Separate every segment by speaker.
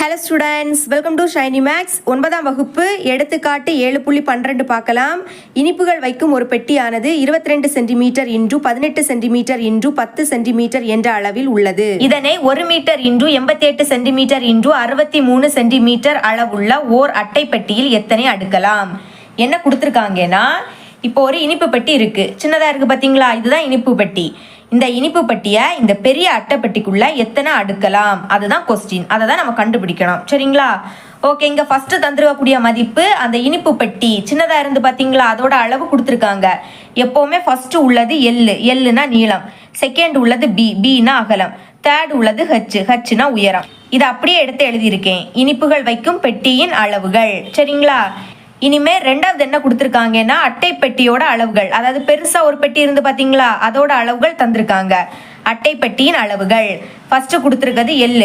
Speaker 1: Hello students welcome to Shiny Maths ஒன்பதாம் வகுப்பு எடுத்துக்காட்டு ஏழு புள்ளி பன்னிரெண்டு பார்க்கலாம். இனிப்புகள் வைக்கும் ஒரு பெட்டியானது இருபத்தி ரெண்டு சென்டிமீட்டர் இன்று பதினெட்டு சென்டிமீட்டர் இன்று பத்து சென்டிமீட்டர் என்ற அளவில் உள்ளது. இதனை ஒரு மீட்டர் இன்று எண்பத்தி எட்டு சென்டிமீட்டர் இன்று அறுபத்தி மூணு சென்டிமீட்டர் அளவுள்ள ஓர் அட்டை பெட்டியில் எத்தனை அடுக்கலாம்? என்ன கொடுத்துருக்காங்கன்னா இப்போ ஒரு இனிப்பு பெட்டி இருக்கு. சின்னதா இருக்கு பாத்தீங்களா? இதுதான் இனிப்பு பெட்டி. இந்த இனிப்பு பட்டியை இந்த பெரிய அட்டைப்பட்டிக்குள்ளே எத்தனை அடுக்கலாம்? அதுதான் கொஸ்டின் அதை தான் நம்ம கண்டுபிடிக்கணும். சரிங்களா? ஓகே இங்கே ஃபஸ்ட்டு தந்துருக்கக்கூடிய மதிப்பு அந்த இனிப்பு பட்டி. சின்னதாக இருந்து பார்த்தீங்களா அதோட அளவு கொடுத்துருக்காங்க. எப்போவுமே ஃபஸ்ட்டு உள்ளது எள்ளு எள்ளுனா நீளம். செகண்ட் உள்ளது பி பின்னா அகலம். தேர்ட் உள்ளது ஹச் ஹச்னா உயரம். இதை அப்படியே எடுத்து எழுதியிருக்கேன். இனிப்புகள் வைக்கும் பெட்டியின் அளவுகள். சரிங்களா? இனிமே ரெண்டாவது என்ன கொடுத்துருக்காங்கன்னா அட்டை பெட்டியோட அளவுகள். அதாவது பெருசா ஒரு பெட்டி இருந்து பாத்தீங்களா அதோட அளவுகள் தந்திருக்காங்க. அட்டை பெட்டியின் அளவுகள். ஃபர்ஸ்ட் கொடுத்துருக்கிறது எல்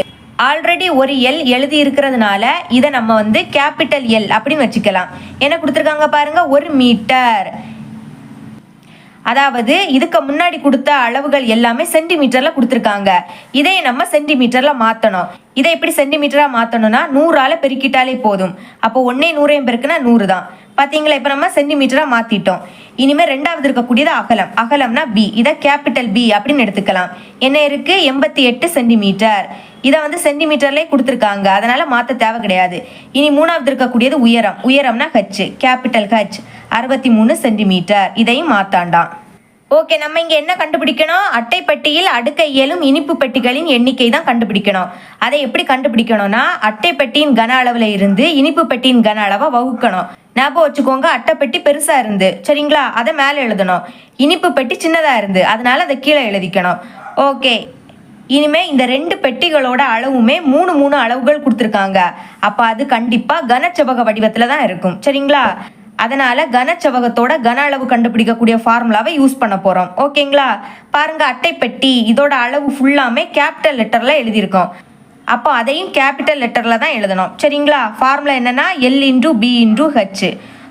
Speaker 1: ஆல்ரெடி ஒரு எல் எழுதி இருக்கிறதுனால இதை நம்ம வந்து கேபிட்டல் எல் அப்படின்னு வச்சுக்கலாம். என்ன கொடுத்துருக்காங்க பாருங்க ஒரு மீட்டர் அதாவது இதுக்கு முன்னாடி கொடுத்த அளவுகள் எல்லாமே சென்டிமீட்டரில் கொடுத்துருக்காங்க. இதை நம்ம சென்டிமீட்டரில் மாற்றணும் இதை எப்படி சென்டிமீட்டராக மாற்றணும்னா நூறால பெருக்கிட்டாலே போதும். அப்போ ஒன்றே நூறையும் பெருக்குனா நூறு தான். பார்த்தீங்களா இப்போ நம்ம சென்டிமீட்டராக மாற்றிட்டோம் இனிமேல் ரெண்டாவது இருக்கக்கூடியது அகலம். அகலம்னா பி இதை கேபிட்டல் பி அப்படின்னு எடுத்துக்கலாம். என்ன இருக்குது எண்பத்தி எட்டு சென்டிமீட்டர். இதை வந்து சென்டிமீட்டர்லேயே கொடுத்துருக்காங்க. அதனால் மாற்ற தேவை கிடையாது. இனி மூணாவது இருக்கக்கூடியது உயரம். உயரம்னா ஹச் கேபிட்டல் ஹச் அறுபத்தி மூணு சென்டிமீட்டர். இதையும் மாத்தாண்டாம். ஓகே நம்ம இங்கே என்ன கண்டுபிடிக்கணும்? அட்டைப்பெட்டியில் அடுக்க இயலும் இனிப்பு பெட்டிகளின் எண்ணிக்கை தான் கண்டுபிடிக்கணும். அதை எப்படி கண்டுபிடிக்கணும்னா அட்டைப்பெட்டியின் கன அளவில் இருந்து இனிப்பு பெட்டியின் கன அளவை வகுக்கணும். ஞாபகம் வச்சுக்கோங்க அட்டைப்பெட்டி பெருசாக இருந்து. சரிங்களா? அதை மேலே எழுதணும். இனிப்பு பெட்டி சின்னதாக இருந்து. அதனால அதை கீழே எழுதிக்கணும். ஓகே. இனிமே இந்த ரெண்டு பெட்டிகளோட அளவுமே மூணு மூணு அளவுகள் கொடுத்துருக்காங்க. அப்ப அது கண்டிப்பா கனச்செவ்வக வடிவத்துல தான் இருக்கும். சரிங்களா? அதனால கனச்செவகத்தோட கன அளவு கண்டுபிடிக்கக்கூடிய ஃபார்முலாவை யூஸ் பண்ண போறோம். ஓகேங்களா? பாருங்க அட்டை பெட்டி இதோட அளவு ஃபுல்லாமே கேபிட்டல் லெட்டர்ல எழுதியிருக்கோம். அப்போ அதையும் கேபிட்டல் லெட்டர்ல தான் எழுதணும். சரிங்களா? ஃபார்முலா என்னன்னா L into B into H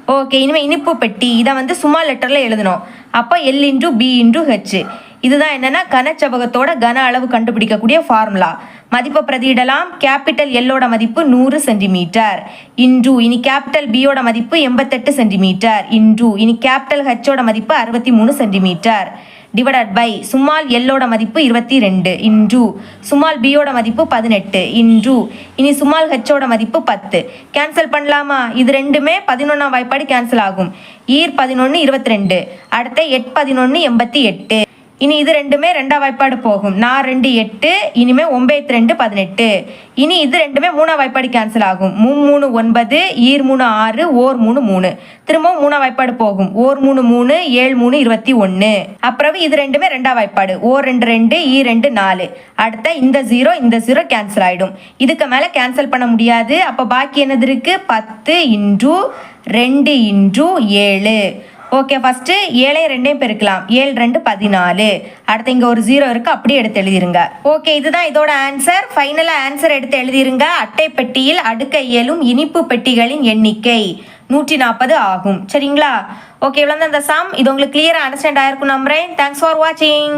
Speaker 1: okay இனிமேல் இனிப்பு பெட்டி இதை வந்து சும்மா லெட்டரில் எழுதணும். அப்போ L into B into H இதுதான் என்னன்னா கனச்சபகத்தோட கன அளவு கண்டுபிடிக்கக்கூடிய ஃபார்முலா மதிப்பை பிரதியிடலாம். கேபிட்டல் எல்லோட மதிப்பு நூறு சென்டிமீட்டர் இன்டூ இனி கேபிட்டல் பியோட மதிப்பு எண்பத்தெட்டு சென்டிமீட்டர் இன்டூ இனி கேபிட்டல் ஹெச்சோட மதிப்பு அறுபத்தி மூணு சென்டிமீட்டர் டிவைடட் பை சுமால் எல்லோட மதிப்பு இருபத்தி ரெண்டு இன்டூ சுமால் பியோட மதிப்பு பதினெட்டு. இன்டூ இனி சுமால் ஹெச்சோட மதிப்பு பத்து. கேன்சல் பண்ணலாமா? இது ரெண்டுமே பதினொன்றாம் வாய்ப்பாடு கேன்சல் ஆகும். ஈர் பதினொன்று இருபத்தி ரெண்டு அடுத்த எட் பதினொன்று எண்பத்தி எட்டு. இனி இது ரெண்டுமே ரெண்டா வாய்ப்பாடு போகும். நான் ரெண்டு எட்டு இனிமே ஒன்பத்தி ரெண்டு பதினெட்டு. இனி இது ரெண்டுமே மூணா வாய்ப்பாடு கேன்சல் ஆகும். மூ மூணு ஒன்பது ஈர் மூணு ஆறு ஓர் மூணு மூணு. திரும்பவும் மூணா வாய்ப்பாடு போகும். ஓர் மூணு மூணு ஏழு மூணு இருபத்தி ஒன்று அப்புறம் இது ரெண்டுமே ரெண்டா வாய்ப்பாடு. ஓர் ரெண்டு ரெண்டு ஈ ரெண்டு நாலு. அடுத்த இந்த ஜீரோ இந்த ஜீரோ கேன்சல் ஆகிடும் இதுக்கு மேலே கேன்சல் பண்ண முடியாது. அப்போ பாக்கி என்னது இருக்குது பத்து இன்டூ ரெண்டு இன்டூ ஏழு. ஓகே ஃபஸ்ட்டு ஏழே ரெண்டையும் பெருக்கலாம். ஏழு ரெண்டு பதினாலு. அடுத்து இங்கே ஒரு ஜீரோ இருக்கு அப்படியே எடுத்து எழுதிருங்க. ஓகே இதுதான் இதோட ஆன்சர் ஃபைனலாக ஆன்சர் எடுத்து எழுதிருங்க. அட்டை பெட்டியில் அடுக்க இயலும் இனிப்பு பெட்டிகளின் எண்ணிக்கை நூற்றி நாற்பது ஆகும். சரிங்களா? ஓகே இவ்வளோ தான் இந்த இது உங்களுக்கு கிளியராக அண்டர்ஸ்டாண்ட் ஆயிருக்கும் நம்புறேன். தேங்க்ஸ் ஃபார் வாட்சிங்